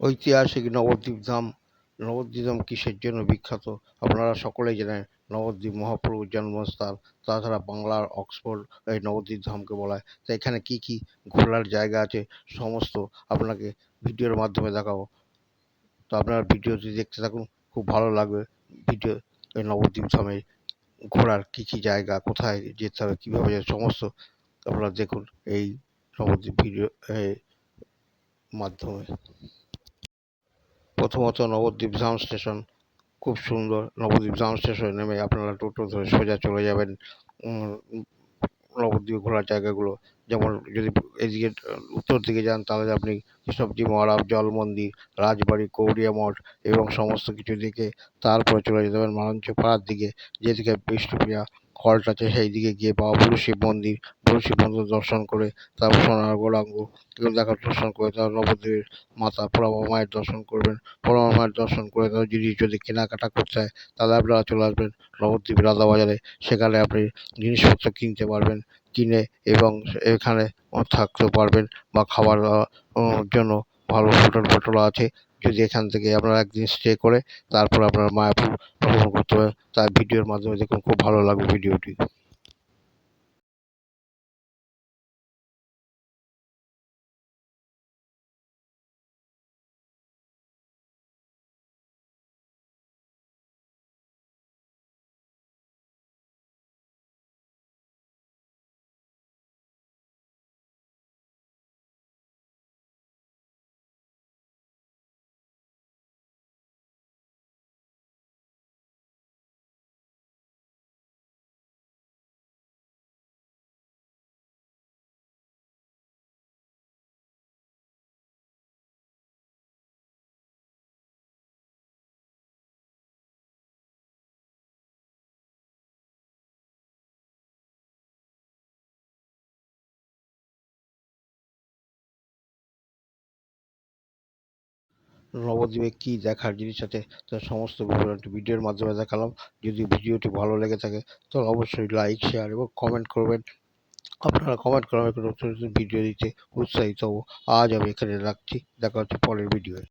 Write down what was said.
ঐতিহাসিক নবদ্বীপ ধাম। নবদ্বীপ ধাম কিসের জন্য বিখ্যাত? আপনারা সকলেই জানেন নবদ্বীপ মহাপ্রভুর জন্মস্থান, তাছাড়া বাংলার অক্সফোর্ড এই নবদ্বীপ ধামকে বলা হয় তো এখানে কী কী ঘোরার জায়গা আছে, সমস্ত আপনাকে ভিডিওর মাধ্যমে দেখাবো। তো আপনারা ভিডিওটি দেখতে থাকুন, খুব ভালো লাগবে ভিডিও এই নবদ্বীপ ধামে ঘোরার কী কী জায়গা, কোথায় যেতে হবে, কীভাবে সমস্ত আপনারা দেখুন এই নবদ্বীপ ভিডিও মাধ্যমে। প্রথমত নবদ্বীপ ধাম স্টেশন, খুব সুন্দর। নবদ্বীপ ধাম স্টেশনে নেমে আপনারা টোটো ধরে সোজা চলে যাবেন নবদ্বীপে ঘোরার জায়গাগুলো। যেমন যদি এদিকে, উত্তর দিকে যান, তাহলে আপনি কৃষ্ণজি মহারাজ জল মন্দির রাজবাড়ি কৌড়িয়া মঠ এবং সমস্ত কিছু দেখে তারপরে চলে যেতে পারেন মালঞ্চপাড়ার দিকে, যেদিকে বিষ্ণুপ্রিয়া হল্ট আছে সেই দিকে গিয়ে বাবা বুড়ো শিব মন্দির বুড়ো শিব মন্দির দর্শন করে তারপর সোনার গৌরাঙ্গ এগুলো দেখার দর্শন করে তারপর নবদ্বীপের মাতা পোড়ামা মায়ের দর্শন করবেন। পোড়ামা মায়ের দর্শন করে তারপর জিনিস যদি কেনাকাটা করতে হয় তাহলে আপনারা চলে আসবেন নবদ্বীপ রাধা বাজারে সেখানে আপনি জিনিসপত্র কিনতে পারবেন, কিনে এবং এখানে থাকতেও পারবেন বা খাবার দাওয়ার জন্য ভালো হোটেল ফোটেল আছে। যদি এখান থেকে আপনারা একদিন স্টে করে, তারপর আপনারা মায়াপুর ভ্রমণ করতে পারেন। তার ভিডিওর মাধ্যমে দেখুন, খুব ভালো লাগবে ভিডিওটি নবদ্বীপে কী দেখার জিনিস আছে তার সমস্ত বিবরণটি ভিডিওর মাধ্যমে দেখালাম। যদি ভিডিওটি ভালো লেগে থাকে, তাহলে অবশ্যই লাইক শেয়ার এবং কমেন্ট করবেন। আপনারা কমেন্ট করার নতুন ভিডিও দিতে উৎসাহিত হব। আজ আমি এখানে রাখছি। দেখা হচ্ছে পরের ভিডিওয়ে।